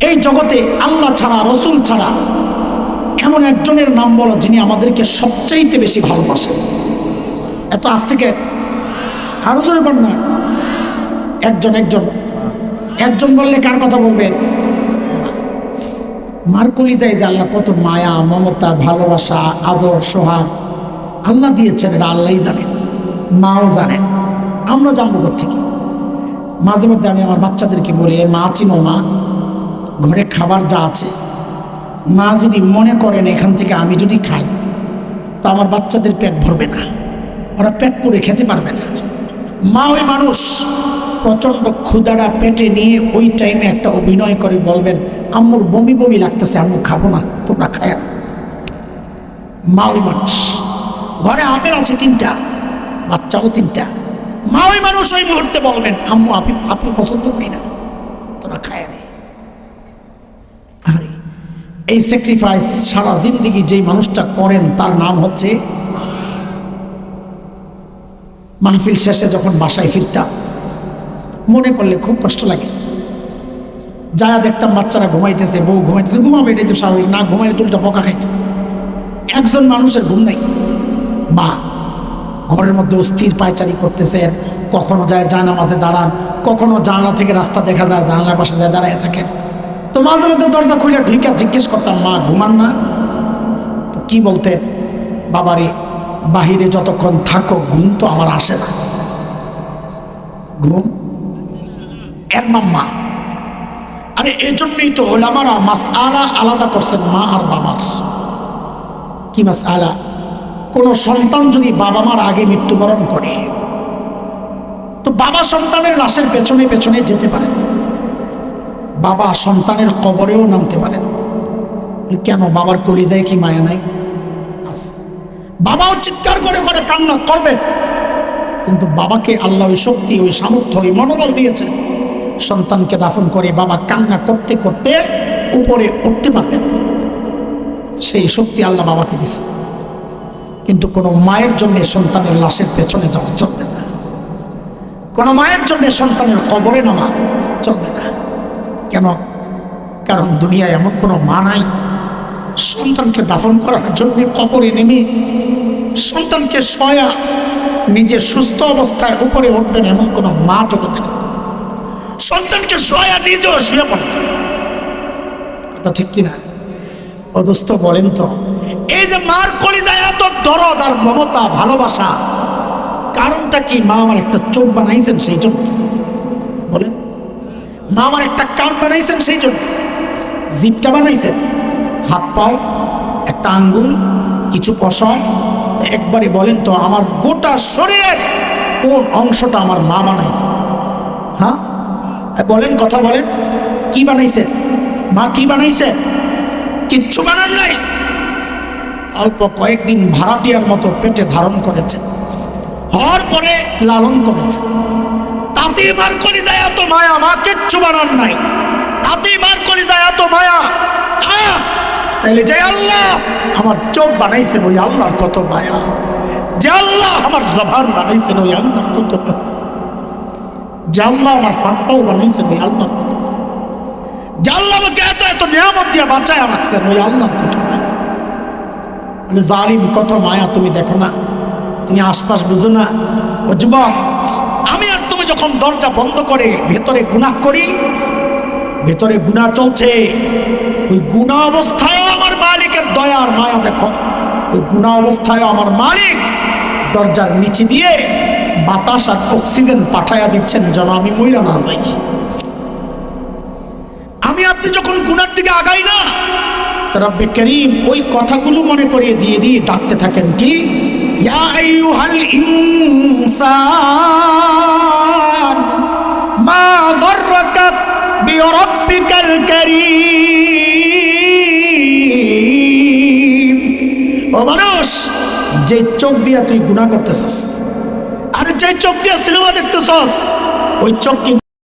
এই জগতে আল্লাহ ছাড়া, রসুল ছাড়া এমন একজনের নাম বলো যিনি আমাদেরকে সবচাইতে বেশি ভালোবাসেন। এত আজ থেকে আরও জোরে বল না। একজন একজন। একজন বললে কার কথা বলবেন? মার কলিজায় যে আল্লাহ কত মায়া, মমতা, ভালোবাসা, আদর, সোহাগ। আল্লাহ দিয়েছেন, এটা আল্লাহই জানেন মাও জানেন আমরা জানব থেকে মাঝে মধ্যে আমি আমার বাচ্চাদেরকে বলি মা, চিনো মা। ঘরে খাবার যা আছে, মা যদি মনে করেন এখান থেকে আমি যদি খাই, তো আমার বাচ্চাদের পেট ভরবে না। ওরা পেট পুড়ে খেতে পারবে না। মা ওই মানুষ, প্রচণ্ড ক্ষুদারা পেটে নিয়ে ওই টাইমে একটা অভিনয় করে বলবেন, আম্মুর বমি বমি লাগতেছে, আম্মু খাব না, তোমরা খায় না। মা ওই মানুষ, ঘরে আপেল আছে তিনটা, বাচ্চাও তিনটা। মা ওই মানুষ ওই মুহূর্তে বলবেন, আম্মু আপনি আপেল পছন্দ করি না, তোরা খায় না। এই স্যাক্রিফাইস সারা জিন্দিগি যেই মানুষটা করেন, তার নাম হচ্ছে মাহফিল শেষে যখন বাসায় ফিরতাম, মনে পড়লে খুব কষ্ট লাগে। যা দেখতাম বাচ্চারা ঘুমাইতেছে, বউ ঘুমাইতেছে, ঘুমাবে এটাই তো স্বাভাবিক, না ঘুমাইলে তুলটা পকা খাইতো। একজন মানুষের ঘুম নেই। মা ঘরের মধ্যে অস্থির পায়চারি করতেছেন, কখনো যায় জানামাজে দাঁড়ান, কখনো জানলা থেকে রাস্তা দেখা যায়, জানলার পাশে যায় দাঁড়ায় থাকেন। তো মাঝে মধ্যে দরজা খুলে ঢুকে জিজ্ঞেস করতাম, মা, ঘুমান না? তো কি বলতেন? বাবারে, বাহিরে যতক্ষণ থাকো, ঘুম তো আমার আসে না। ঘুম? এর নাম মা। আরে এই জন্যই তো ওলামারা মাস আলা আলাদা করছেন, মা আর বাবার। কি মাস আলা কোনো সন্তান যদি বাবা মার আগে মৃত্যুবরণ করে, তো বাবা সন্তানের লাশের পেছনে পেছনে যেতে পারে। বাবা সন্তানের কবরেও নামতে পারেন। কেন? বাবার কলিজায় কি মায়া নাই? বাবাও চিৎকার করে করে কান্না করবে। কিন্তু বাবাকে আল্লাহ ওই শক্তি, ওই সামর্থ্য, ওই মনোবল দিয়েছে। সন্তানকে দাফন করে বাবা কান্না করতে করতে উপরে উঠতে পারবেন সেই শক্তি আল্লাহ বাবাকে দিছে কিন্তু কোনো মায়ের জন্য সন্তানের লাশের পেছনে যাওয়া চলবে না। কোনো মায়ের জন্য সন্তানের কবরে নামা চলবে না। কেন? কারণ দুনিয়ায় এমন কোনো মা নাই। সন্তানকে দাফন করার জন্য কবরে নেমে সন্তানকে সয়া নিজে সুস্থ অবস্থায় উপরে উঠবেন এমন কোনো মা জগতে সন্তানকে সয়া নিজেও শুয়ে পড়বেন। কথা ঠিক কিনা অদস্ত বলেন তো, এই যে মার কলিজায় এত দরদ আর মমতা, ভালোবাসা, কারণটা কি মা আমার একটা চোখ বানাইছেন সেই জন্য? বলেন। মা আমার একটা কান বানাইছেন সেই জন্য। জিপটা বানাইছেন। হাত পাও, একটা আঙ্গুল, কিছু পশম একবারে বলেন তো, আমার গোটা শরীরের কোন অংশটা আমার মা বানাইছে? হ্যাঁ? বলেন কথা বলেন। কি বানাইছে? মা কি বানাইছে? কিচ্ছু বানান নাই। অল্প কয়েকদিন ভাড়াটিয়ার মতো পেটে ধারণ করেছে। হওয়ার পরে লালন করেছে। তাতে বার করে যায় এত মায়া, মা কিচ্ছু বানান নাই। তাতে করে যায় এত মায়া। তাইলে যে আল্লাহ আমার চোখ বানাইছেন ওই আল্লাহর কত মায়া। যে আল্লাহ আমার জবান বানাইছেন ওই আল্লাহর কত মায়া। যে আল্লাহ আমার বানাইছেন ওই আল্লাহর কত যে আল্লাহ আমাকে এত এত নিয়ামত দিয়ে বাঁচায় রাখছেন ওই আল্লাহর কত মায়া। বলে, জালিম, কত মায়া তুমি দেখো না। তুমি আশপাশ বুঝো না। ও যুবক, আমি আর যখন দরজা বন্ধ করে, ভেতরে গুনাহ করি, ভেতরে গুনাহ চলছে। ওই গুণা অবস্থায় আমার মালিকের দয়ার মায়া দেখো। ওই গুণা অবস্থায় আমার মালিক দরজার নিচে দিয়ে বাতাস আর অক্সিজেন পাঠায়া দিচ্ছেন, যেন আমি মইরা না যাই। আমি আপনি যখন গুনার দিকে আগাই না রব্বে করিম ওই কথাগুলো মনে করিয়ে দিয়ে দিয়ে ডাকতে থাকেন কি? ইয়া আইয়ুহাল ইনসান বিরাব্বিকাল الكريم ও মানুষ যে চোখ দিয়া তুই গুণা করতেছস, আর যে চোখ দিয়া সিনেমা দেখতেছস, ওই চোখ কি